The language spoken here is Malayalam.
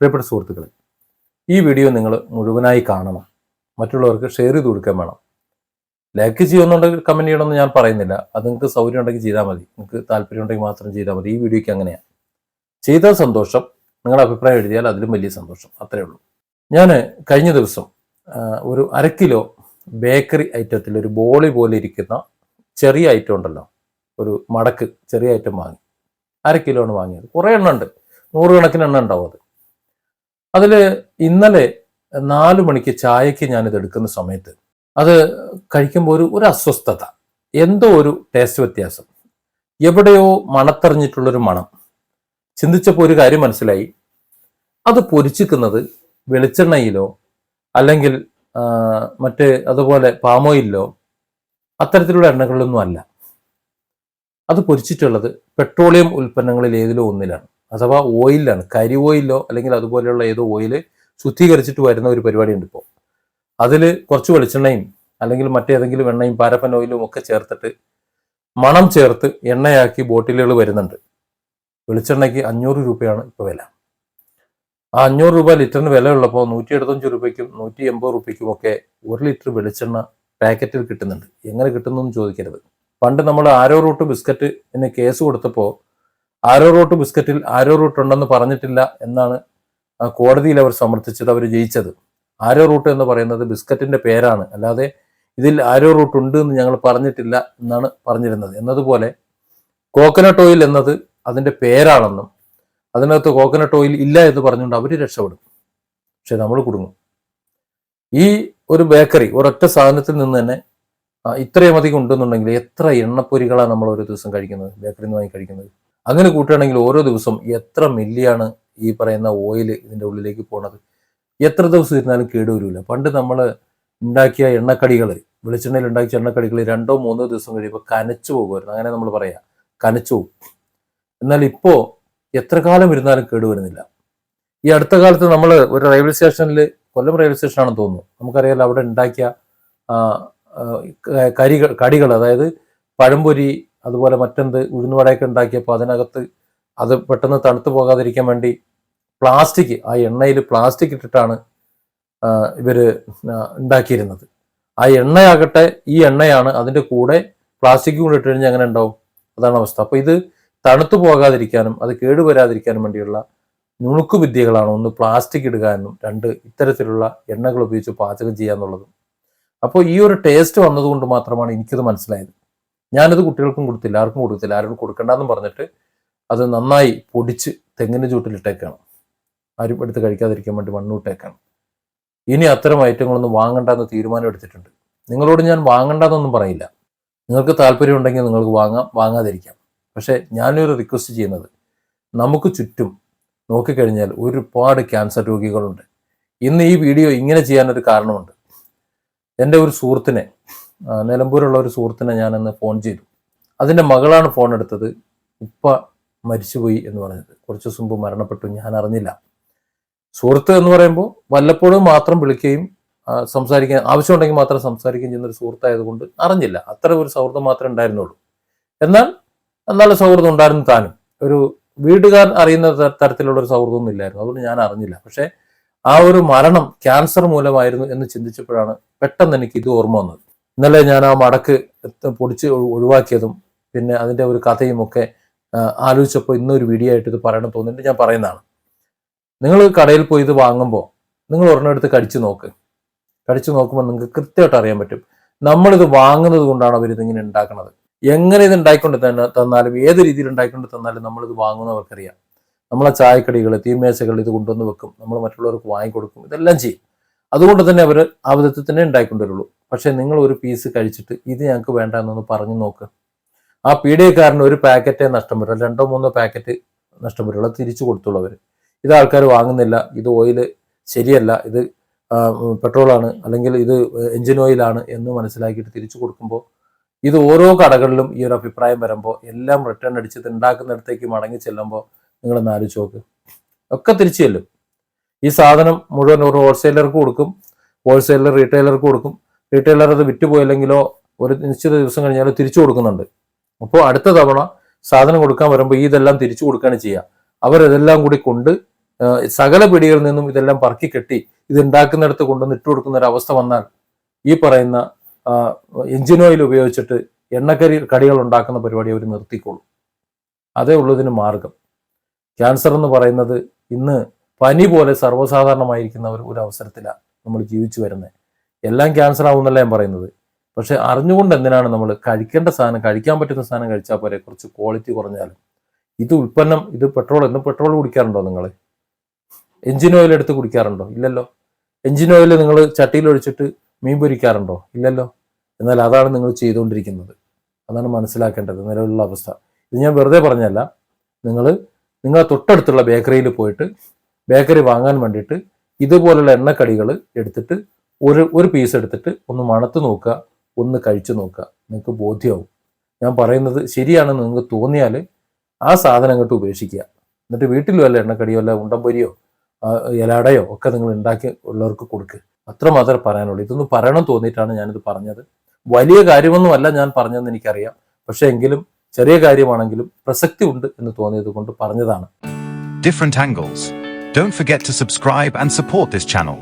പ്രിയപ്പെട്ട സുഹൃത്തുക്കളെ ഈ വീഡിയോ നിങ്ങൾ മുഴുവനായി കാണണം. മറ്റുള്ളവർക്ക് ഷെയർ ചെയ്ത് കൊടുക്കാൻ വേണം. ലൈക്ക് ചെയ്യുന്നുണ്ടെങ്കിൽ കമന്റ് ചെയ്യണമെന്ന് ഞാൻ പറയുന്നില്ല. അത് നിങ്ങൾക്ക് സൗകര്യം ഉണ്ടെങ്കിൽ ചെയ്താൽ മതി. നിങ്ങൾക്ക് താല്പര്യം ഉണ്ടെങ്കിൽ മാത്രം ചെയ്താൽ മതി. ഈ വീഡിയോയ്ക്ക് അങ്ങനെയാണ്. ചെയ്ത സന്തോഷം. നിങ്ങളുടെ അഭിപ്രായം എഴുതിയാൽ അതിലും വലിയ സന്തോഷം. അത്രേ ഉള്ളൂ. ഞാൻ കഴിഞ്ഞ ദിവസം ഒരു അര കിലോ ബേക്കറി ഐറ്റത്തിൽ ഒരു ബോളി പോലെ ഇരിക്കുന്ന ചെറിയ ഐറ്റം ഉണ്ടല്ലോ. ഒരു മടക്ക് ചെറിയ ഐറ്റം വാങ്ങി. അര കിലോ ആണ് വാങ്ങിയത്. കുറേ എണ്ണ ഉണ്ട്. നൂറുകണക്കിന് എണ്ണ ഉണ്ടാവും അത്. അതിൽ ഇന്നലെ നാല് മണിക്ക് ചായക്ക് ഞാനിത് എടുക്കുന്ന സമയത്ത് അത് കഴിക്കുമ്പോൾ ഒരു ഒരു അസ്വസ്ഥത എന്തോ ഒരു ടേസ്റ്റ് വ്യത്യാസം. എവിടെയോ മണത്തെറിഞ്ഞിട്ടുള്ളൊരു മണം. ചിന്തിച്ചപ്പോൾ ഒരു കാര്യം മനസ്സിലായി. അത് പൊരിച്ചിക്കുന്നത് വെളിച്ചെണ്ണയിലോ അല്ലെങ്കിൽ മറ്റ് അതുപോലെ പാമോയിലോ അത്തരത്തിലുള്ള എണ്ണകളിലൊന്നും അല്ല. അത് പൊരിച്ചിട്ടുള്ളത് പെട്രോളിയം ഉൽപ്പന്നങ്ങളിൽ ഏതിലോ ഒന്നിലാണ്. അഥവാ ഓയിലാണ് കരി ഓയിലോ അല്ലെങ്കിൽ അതുപോലെയുള്ള ഏതോ ഓയിൽ ശുദ്ധീകരിച്ചിട്ട് വരുന്ന ഒരു പരിപാടിയുണ്ട് ഇപ്പോൾ അതിൽ കുറച്ച് വെളിച്ചെണ്ണയും അല്ലെങ്കിൽ മറ്റേതെങ്കിലും എണ്ണയും പാരപ്പൻ ഓയിലും ഒക്കെ ചേർത്തിട്ട് മണം ചേർത്ത് എണ്ണയാക്കി ബോട്ടിലുകൾ വരുന്നുണ്ട്. വെളിച്ചെണ്ണയ്ക്ക് അഞ്ഞൂറ് രൂപയാണ് ഇപ്പോൾ വില. ആ അഞ്ഞൂറ് രൂപ ലിറ്ററിന് വില ഉള്ളപ്പോൾ നൂറ്റി എഴുപത്തഞ്ച് രൂപയ്ക്കും നൂറ്റി എൺപത് രൂപയ്ക്കും ഒക്കെ ഒരു ലിറ്റർ വെളിച്ചെണ്ണ പാക്കറ്റിൽ കിട്ടുന്നുണ്ട്. എങ്ങനെ കിട്ടുന്നു എന്ന് ചോദിക്കരുത്. പണ്ട് നമ്മൾ ആരോ റൂട്ട് ബിസ്ക്കറ്റ് എന്നെ കേസ് കൊടുത്തപ്പോൾ ആരോ റൂട്ട് ബിസ്ക്കറ്റിൽ ആരോ റൂട്ട് ഉണ്ടെന്ന് പറഞ്ഞിട്ടില്ല എന്നാണ് കോടതിയിൽ അവർ സമർത്ഥിച്ചത് അവർ ജയിച്ചത്. ആരോ റൂട്ട് എന്ന് പറയുന്നത് ബിസ്ക്കറ്റിന്റെ പേരാണ്. അല്ലാതെ ഇതിൽ ആരോ റൂട്ട് ഉണ്ട് എന്ന് ഞങ്ങൾ പറഞ്ഞിട്ടില്ല എന്നാണ് പറഞ്ഞിരുന്നത്. എന്നതുപോലെ കോക്കനട്ട് ഓയിൽ എന്നത് അതിന്റെ പേരാണെന്നും അതിനകത്ത് കോക്കനട്ട് ഓയിൽ ഇല്ല എന്ന് പറഞ്ഞുകൊണ്ട് അവർ രക്ഷപ്പെടും. പക്ഷെ നമ്മൾ കുടുങ്ങും. ഈ ഒരു ബേക്കറി ഒരൊറ്റ സാധനത്തിൽ നിന്ന് തന്നെ ഇത്രയും അധികം ഉണ്ടെന്നുണ്ടെങ്കിൽ എത്ര എണ്ണപ്പൊരികളാണ് നമ്മൾ ഒരു ദിവസം കഴിക്കുന്നത് ബേക്കറിയിൽ നിന്ന് വാങ്ങി കഴിക്കുന്നത്? അങ്ങനെ കൂട്ടുകയാണെങ്കിൽ ഓരോ ദിവസം എത്ര മില്ലിയാണ് ഈ പറയുന്ന ഓയിൽ ഇതിന്റെ ഉള്ളിലേക്ക് പോണത്? എത്ര ദിവസം ഇരുന്നാലും കേടുവരില്ല പണ്ട് നമ്മൾ ഉണ്ടാക്കിയ എണ്ണക്കടികൾ വെളിച്ചെണ്ണയിൽ ഉണ്ടാക്കിയ എണ്ണക്കടികൾ രണ്ടോ മൂന്നോ ദിവസം കഴിയുമ്പോൾ കനച്ചു പോകുമായിരുന്നു. അങ്ങനെ നമ്മൾ പറയാം കനച്ചു പോകും. എന്നാൽ ഇപ്പോൾ എത്ര കാലം ഇരുന്നാലും കേടുവരുന്നില്ല ഈ അടുത്ത കാലത്ത് നമ്മൾ ഒരു റെയിൽവേ സ്റ്റേഷനിൽ കൊല്ലം റെയിൽവേ സ്റ്റേഷനാണെന്ന് തോന്നുന്നു. നമുക്കറിയാലോ അവിടെ ഉണ്ടാക്കിയ കരികൾ കടികൾ അതായത് പഴംപൊരി അതുപോലെ മറ്റെന്ത് ഉഴുന്നുവടയൊക്കെ ഉണ്ടാക്കിയപ്പോൾ അതിനകത്ത് അത് പെട്ടെന്ന് തണുത്തു പോകാതിരിക്കാൻ വേണ്ടി പ്ലാസ്റ്റിക് ആ എണ്ണയിൽ പ്ലാസ്റ്റിക് ഇട്ടിട്ടാണ് ഇവർ ഉണ്ടാക്കിയിരുന്നത്. ആ എണ്ണയാകട്ടെ ഈ എണ്ണയാണ് അതിന്റെ കൂടെ പ്ലാസ്റ്റിക് കൂടെ ഇട്ട് കഴിഞ്ഞാൽ അങ്ങനെ ഉണ്ടാവും? അതാണ് അവസ്ഥ. അപ്പോൾ ഇത് തണുത്തു പോകാതിരിക്കാനും അത് കേടുവരാതിരിക്കാനും വേണ്ടിയുള്ള നുണുക്കു വിദ്യകളാണ് ഒന്ന് പ്ലാസ്റ്റിക് ഇടുക എന്നും രണ്ട് ഇത്തരത്തിലുള്ള എണ്ണകൾ ഉപയോഗിച്ച് പാചകം ചെയ്യുക എന്നുള്ളതും. അപ്പോൾ ഈ ഒരു ടേസ്റ്റ് വന്നതുകൊണ്ട് മാത്രമാണ് എനിക്കത് മനസ്സിലായത്. ഞാനത് കുട്ടികൾക്കും കൊടുത്തില്ല ആർക്കും കൊടുത്തില്ല ആരും കൊടുക്കണ്ടെന്ന് പറഞ്ഞിട്ട് അത് നന്നായി പൊടിച്ച് തെങ്ങിന് ചൂട്ടിലിട്ടേക്കാണ് ആരും എടുത്ത് കഴിക്കാതിരിക്കാൻ വേണ്ടി മണ്ണൂട്ടേക്കാണ് ഇനി അത്തരം ഐറ്റങ്ങളൊന്നും വാങ്ങണ്ടെന്ന് തീരുമാനം എടുത്തിട്ടുണ്ട്. നിങ്ങളോട് ഞാൻ വാങ്ങണ്ടെന്നൊന്നും പറയില്ല. നിങ്ങൾക്ക് താല്പര്യം ഉണ്ടെങ്കിൽ നിങ്ങൾക്ക് വാങ്ങാം വാങ്ങാതിരിക്കാം. പക്ഷേ ഞാനൊരു റിക്വസ്റ്റ് ചെയ്യുന്നത് നമുക്ക് ചുറ്റും നോക്കിക്കഴിഞ്ഞാൽ ഒരുപാട് ക്യാൻസർ രോഗികളുണ്ട്. ഇന്ന് ഈ വീഡിയോ ഇങ്ങനെ ചെയ്യാനൊരു കാരണമുണ്ട്. എന്റെ ഒരു സുഹൃത്തിനെ നിലമ്പൂരുള്ള ഒരു സുഹൃത്തിനെ ഞാനന്ന് ഫോൺ ചെയ്തു. അതിന്റെ മകളാണ് ഫോൺ എടുത്തത്. ഉപ്പ മരിച്ചുപോയി എന്ന് പറഞ്ഞത്. കുറച്ച് ദിവസം മുമ്പ് മരണപ്പെട്ടു. ഞാൻ അറിഞ്ഞില്ല. സുഹൃത്ത് എന്ന് പറയുമ്പോൾ വല്ലപ്പോഴും മാത്രം വിളിക്കുകയും സംസാരിക്കാൻ ആവശ്യമുണ്ടെങ്കിൽ മാത്രം സംസാരിക്കുകയും ചെയ്യുന്ന ഒരു സുഹൃത്തായതുകൊണ്ട് അറിഞ്ഞില്ല. അത്ര ഒരു സൗഹൃദം മാത്രമേ ഉണ്ടായിരുന്നുള്ളൂ. എന്നാൽ നല്ല സൗഹൃദം ഉണ്ടായിരുന്നു താനും. ഒരു വീട്ടുകാർ അറിയുന്ന തരത്തിലുള്ള ഒരു സൗഹൃദമൊന്നും ഇല്ലായിരുന്നു. അതുകൊണ്ട് ഞാൻ അറിഞ്ഞില്ല. പക്ഷേ ആ ഒരു മരണം ക്യാൻസർ മൂലമായിരുന്നു എന്ന് ചിന്തിച്ചപ്പോഴാണ് പെട്ടെന്ന് എനിക്ക് ഇത് ഓർമ്മ വന്നത്. ഇന്നലെ ഞാൻ ആ മടക്ക് പൊടിച്ച് ഒഴി- ഒഴിവാക്കിയതും പിന്നെ അതിന്റെ ഒരു കഥയും ഒക്കെ ആലോചിച്ചപ്പോൾ ഇന്നൊരു വീഡിയോ ആയിട്ട് ഇത് പറയണം തോന്നിയിട്ട് ഞാൻ പറയുന്നതാണ്. നിങ്ങൾ കടയിൽ പോയി ഇത് വാങ്ങുമ്പോൾ നിങ്ങൾ ഒരെണ്ണം എടുത്ത് കടിച്ചു നോക്ക്. കടിച്ചു നോക്കുമ്പോൾ നിങ്ങൾക്ക് കൃത്യമായിട്ട് അറിയാൻ പറ്റും. നമ്മളിത് വാങ്ങുന്നത് കൊണ്ടാണ് അവർ ഇതിങ്ങനെ ഉണ്ടാക്കുന്നത് എങ്ങനെ ഇത് ഉണ്ടായിക്കൊണ്ട് തന്നെ തന്നാലും ഏത് രീതിയിൽ ഉണ്ടായിക്കൊണ്ട് തന്നാലും നമ്മളിത് വാങ്ങുന്നവർക്കറിയാം. നമ്മളെ ചായക്കടികൾ തീമേശകൾ ഇത് കൊണ്ടുവന്ന് വെക്കും. നമ്മൾ മറ്റുള്ളവർക്ക് വാങ്ങിക്കൊടുക്കും. ഇതെല്ലാം ചെയ്യും. അതുകൊണ്ട് തന്നെ അവർ ആ വിധത്തിൽ തന്നെ ഉണ്ടായിക്കൊണ്ടുവരുള്ളൂ പക്ഷെ നിങ്ങൾ ഒരു പീസ് കഴിച്ചിട്ട് ഇത് ഞങ്ങൾക്ക് വേണ്ട എന്നൊന്ന് പറഞ്ഞു നോക്ക്. ആ പീഡിയക്കാരന് ഒരു പാക്കറ്റേ നഷ്ടം വരും. രണ്ടോ മൂന്നോ പാക്കറ്റ് നഷ്ടം വരുള്ളൂ തിരിച്ചു കൊടുത്തുള്ളൂ അവർ ഇത് ആൾക്കാർ വാങ്ങുന്നില്ല. ഇത് ഓയിൽ ശരിയല്ല. ഇത് പെട്രോളാണ് അല്ലെങ്കിൽ ഇത് എഞ്ചിൻ ഓയിലാണ് എന്ന് മനസ്സിലാക്കിയിട്ട് തിരിച്ചു കൊടുക്കുമ്പോൾ ഇത് ഓരോ കടകളിലും ഈ ഒരു അഭിപ്രായം വരുമ്പോൾ എല്ലാം റിട്ടേൺ അടിച്ചത് ഉണ്ടാക്കുന്നിടത്തേക്ക് മടങ്ങി ചെല്ലുമ്പോൾ നിങ്ങൾ ആലോചിച്ച് നോക്ക്. ഒക്കെ തിരിച്ചു ചെല്ലും. ഈ സാധനം മുഴുവൻ ഒരു ഹോൾസെയിലർക്ക് കൊടുക്കും. ഹോൾസെയിലർ റീറ്റെയിലർക്ക് കൊടുക്കും. റീറ്റെയിലർ അത് വിറ്റുപോയില്ലെങ്കിലോ ഒരു നിശ്ചിത ദിവസം കഴിഞ്ഞാലോ തിരിച്ചു കൊടുക്കുന്നുണ്ട്. അപ്പോൾ അടുത്ത തവണ സാധനം കൊടുക്കാൻ വരുമ്പോൾ ഇതെല്ലാം തിരിച്ചു കൊടുക്കുകയാണ് ചെയ്യുക. അവരിതെല്ലാം കൂടി കൊണ്ട് സകല പിടികളിൽ നിന്നും ഇതെല്ലാം പറക്കി കെട്ടി ഇത് ഉണ്ടാക്കുന്നിടത്ത് കൊണ്ടുവന്ന് ഇട്ട് കൊടുക്കുന്ന ഒരു അവസ്ഥ വന്നാൽ ഈ പറയുന്ന എഞ്ചിൻ ഓയിൽ ഉപയോഗിച്ചിട്ട് എണ്ണക്കരി കടികൾ ഉണ്ടാക്കുന്ന പരിപാടി അവർ നിർത്തിക്കോളും. അതേ ഉള്ളതിന് മാർഗം. ക്യാൻസർ എന്ന് പറയുന്നത് ഇന്ന് പനി പോലെ സർവസാധാരണമായിരിക്കുന്ന ഒരു അവസരത്തിലാണ് നമ്മൾ ജീവിച്ചു വരുന്നത് എല്ലാം ക്യാൻസർ ആവുന്നല്ല ഞാൻ പറയുന്നത്. പക്ഷെ അറിഞ്ഞുകൊണ്ട് എന്തിനാണ് നമ്മൾ കഴിക്കേണ്ട സാധനം കഴിക്കാൻ പറ്റുന്ന സാധനം കഴിച്ചാൽ പോരെ? കുറച്ച് ക്വാളിറ്റി കുറഞ്ഞാലും. ഇത് ഉൽപ്പന്നം ഇത് പെട്രോൾ എന്ന് പെട്രോൾ കുടിക്കാറുണ്ടോ നിങ്ങൾ എഞ്ചിൻ ഓയിൽ എടുത്ത് കുടിക്കാറുണ്ടോ? ഇല്ലല്ലോ. എഞ്ചിൻ ഓയിൽ നിങ്ങൾ ചട്ടിയിൽ ഒഴിച്ചിട്ട് മീൻ പൊരിക്കാറുണ്ടോ? ഇല്ലല്ലോ. എന്നാൽ അതാണ് നിങ്ങൾ ചെയ്തുകൊണ്ടിരിക്കുന്നത്. അതാണ് മനസ്സിലാക്കേണ്ടത്. നിലവിലുള്ള അവസ്ഥ. ഇത് ഞാൻ വെറുതെ പറഞ്ഞല്ല. നിങ്ങൾ നിങ്ങൾ തൊട്ടടുത്തുള്ള ബേക്കറിയിൽ പോയിട്ട് ബേക്കറി വാങ്ങാൻ വേണ്ടിയിട്ട് ഇതുപോലുള്ള എണ്ണക്കടികൾ എടുത്തിട്ട് ഒരു ഒരു പീസ് എടുത്തിട്ട് ഒന്ന് മണത്ത് നോക്കുക ഒന്ന് കഴിച്ചു നോക്കുക. നിങ്ങൾക്ക് ബോധ്യമാവും ഞാൻ പറയുന്നത് ശരിയാണെന്ന് നിങ്ങൾക്ക് തോന്നിയാൽ ആ സാധനം അങ്ങോട്ട് ഉപേക്ഷിക്കുക. എന്നിട്ട് വീട്ടിൽ വല്ല എണ്ണക്കടിയോ അല്ല ഉണ്ടംപൊരിയോ ഇലാടയോ ഒക്കെ നിങ്ങൾ ഉണ്ടാക്കി ഉള്ളവർക്ക് കൊടുക്കുക അത്ര മാത്രമേ പറയാനുള്ളൂ. ഇതൊന്നും പറയണം തോന്നിയിട്ടാണ് ഞാനിത് പറഞ്ഞത്. വലിയ കാര്യമൊന്നുമല്ല ഞാൻ പറഞ്ഞതെന്ന് എനിക്കറിയാം. പക്ഷെ എങ്കിലും ചെറിയ കാര്യമാണെങ്കിലും പ്രസക്തി ഉണ്ട് എന്ന് തോന്നിയത് കൊണ്ട് പറഞ്ഞതാണ്. Different angles. Don't forget to subscribe and support this channel.